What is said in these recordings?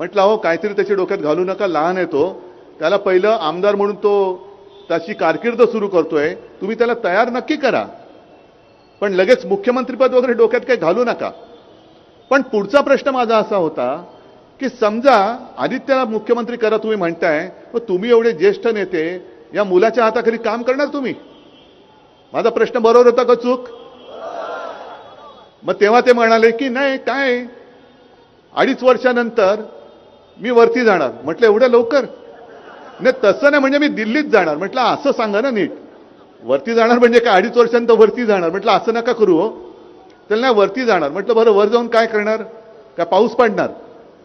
म्हटलं अहो काहीतरी त्याच्या डोक्यात घालू नका लहान आहे तो. त्याला पहिलं आमदार म्हणून तो त्याची कारकीर्द सुरू करतोय. तुम्ही त्याला तयार नक्की करा. पण लगेच मुख्यमंत्रीपद वगैरे डोक्यात काही घालू नका. पण पुढचा प्रश्न माझा असा होता की समजा आदित्यला मुख्यमंत्री करा तुम्ही म्हणताय मग तुम्ही एवढे ज्येष्ठ नेते या मुलाच्या हाताखाली काम करणार तुम्ही? माझा प्रश्न बरोबर होता का चूक? मग तेव्हा ते म्हणाले की नाही काय? अडीच वर्षानंतर मी वरती जाणार. म्हटलं एवढं लवकर? नाही तसं नाही म्हणजे मी दिल्लीत जाणार. म्हटलं असं सांगा ना नीट. वरती जाणार म्हणजे काय? अडीच वर्षांत वरती जाणार. म्हटलं असं नका करू हो. त्याला नाही वरती जाणार. म्हटलं बरं वर जाऊन काय करणार? काय पाऊस पडणार?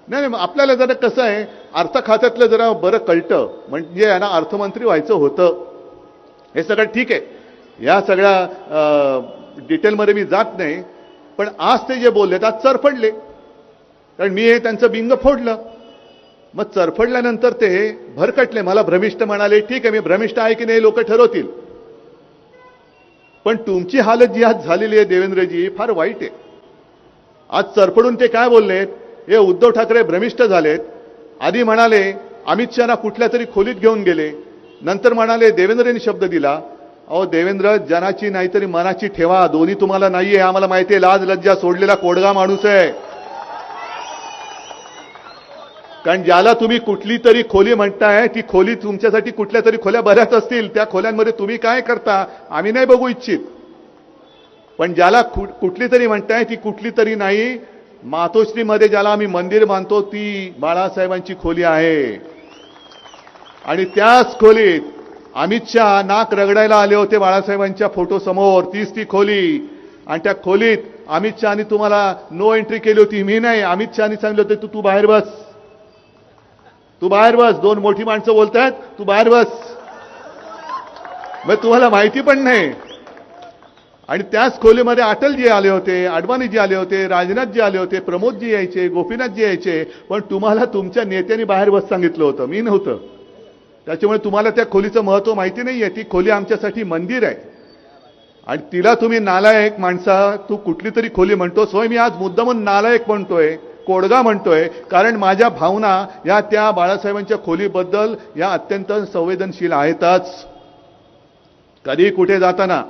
नाही नाही आपल्याला जरा कसं आहे अर्थ खात्यातलं जरा बरं कळतं. म्हणजे यांना अर्थमंत्री व्हायचं होतं. हे सगळं ठीक आहे. या सगळ्या डिटेलमध्ये मी जात नाही. पण आज ते जे बोलले आज चरफडले कारण मी हे त्यांचं बिंग फोडलं. मग चरफडल्यानंतर ते भरकटले. मला भ्रमिष्ट म्हणाले ठीक आहे मी भ्रमिष्ट आहे की नाही लोक ठरवतील. पण तुमची हालत जी आज झालेली आहे देवेंद्रजी फार वाईट आहे. आज चरफडून ते काय बोललेत? हे उद्धव ठाकरे भ्रमिष्ट झालेत. आधी म्हणाले अमित शहाना कुठल्या तरी खोलीत घेऊन गेले. नंतर म्हणाले देवेंद्रने शब्द दिला. अहो देवेंद्र जनाची नाहीतरी मनाची ठेवा. दोन्ही तुम्हाला नाहीये आम्हाला माहिती आहे लाज लज्जा सोडलेला कोडगा माणूस आहे. कारण ज्याला तुम्ही कुठली तरी खोली म्हणताय ती खोली तुमच्यासाठी कुठल्या तरी खोल्या बऱ्याच असतील. त्या खोल्यांमध्ये तुम्ही काय करता आम्ही नाही बघू इच्छित. पण ज्याला कुठली तरी म्हणताय ती कुठली तरी नाही. मातोश्रीमध्ये ज्याला आम्ही मंदिर मानतो ती बाळासाहेबांची खोली आहे. आणि त्याच खोलीत अमित शहा नाक रगडायला आले होते बाळासाहेबांच्या फोटो समोर. तीच ती खोली. आणि त्या खोलीत अमित शहानी तुम्हाला नो एंट्री केली होती. मी नाही. अमित शहानी सांगितलं होतं तू तू बाहेर बस. तू बाहेर बस दोन मोठी माणसं बोलतायत तू बाहेर बस. मग तुम्हाला माहिती पण नाही. आणि त्याच खोलीमध्ये अटलजी आले होते अडवाणीजी आले होते राजनाथजी आले होते प्रमोदजी यायचे गोपीनाथजी यायचे पण तुम्हाला तुमच्या नेत्यांनी बाहेर बस सांगितलं होतं मी नव्हतं. त्याच्यामुळे तुम्हाला त्या खोलीचं महत्त्व माहिती नाही आहे ती खोली आमच्यासाठी मंदिर आहे. आणि तिला तुम्ही नालायक माणसा तू कुठली तरी खोली म्हणतोस होय मी आज मुद्दामून नालायक म्हणतोय कोडगा म्हणतोय कारण माझ्या भावना या त्या बाळासाहेबांच्या खोलीबद्दल या अत्यंत संवेदनशील आहेतच. कधी कुठे जाताना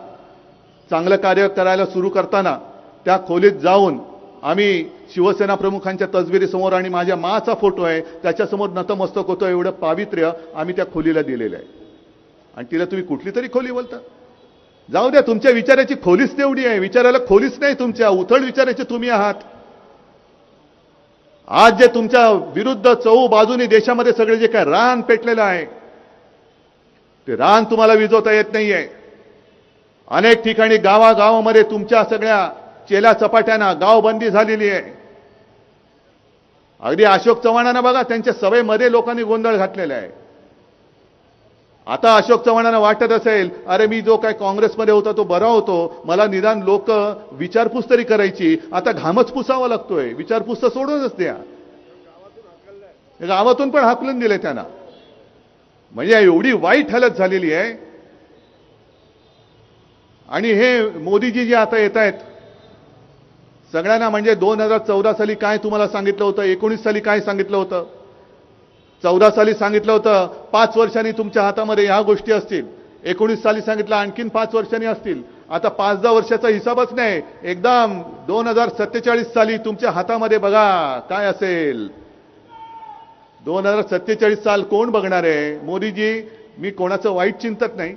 चांगलं कार्य करायला सुरू करताना त्या खोलीत जाऊन आम्ही शिवसेना प्रमुखांच्या तसबिरीसमोर आणि माझ्या माचा फोटो आहे त्याच्यासमोर नतमस्तक होतो एवढं पावित्र्य आम्ही त्या खोलीला दिलेलं आहे. आणि तिला तुम्ही कुठली तरी खोली बोलता? जाऊ द्या तुमच्या विचाराची खोलीच तेवढी आहे. विचाराला खोलीच नाही तुमच्या. उथळ विचाराचे तुम्ही आहात. आज जे तुमच्या विरुद्ध चहू बाजूनी देशामध्ये सगळे जे काय रान पेटलेलं आहे ते रान तुम्हाला विजवता येत नाहीये. अनेक ठिकाणी गावागावामध्ये तुमच्या सगळ्या चेल्या चपाट्यांना गावबंदी झालेली आहे. अगदी अशोक चव्हाणांना बघा त्यांच्या सभेमध्ये लोकांनी गोंधळ घातलेला आहे. आता अशोक चव्हाणांना वाटत असेल अरे मी जो काय काँग्रेसमध्ये होता तो बरा होतो. मला निदान लोक विचारपूस तरी करायची. आता घामच पुसावा लागतोय. विचारपूस तर सोडूनच द्या. गावातून पण हाकलून दिले त्यांना. म्हणजे एवढी वाईट हालत झालेली आहे. आणि हे मोदीजी जे आता येत आहेत सगळ्यांना म्हणजे दोन हजार चौदा साली काय तुम्हाला सांगितलं होतं एकोणीस साली काय सांगितलं होतं? चौदा साली सांगितलं होतं पाच वर्षांनी तुमच्या हातामध्ये ह्या गोष्टी असतील. एकोणीस साली सांगितलं आणखीन पाच वर्षांनी असतील. आता पाच दहा वर्षाचा हिसाबच नाही. एकदम दोन हजार सत्तेचाळीस साली तुमच्या हातामध्ये बघा काय असेल. दोन हजार सत्तेचाळीस साल कोण बघणार आहे? मोदीजी मी कोणाचं वाईट चिंतत नाही.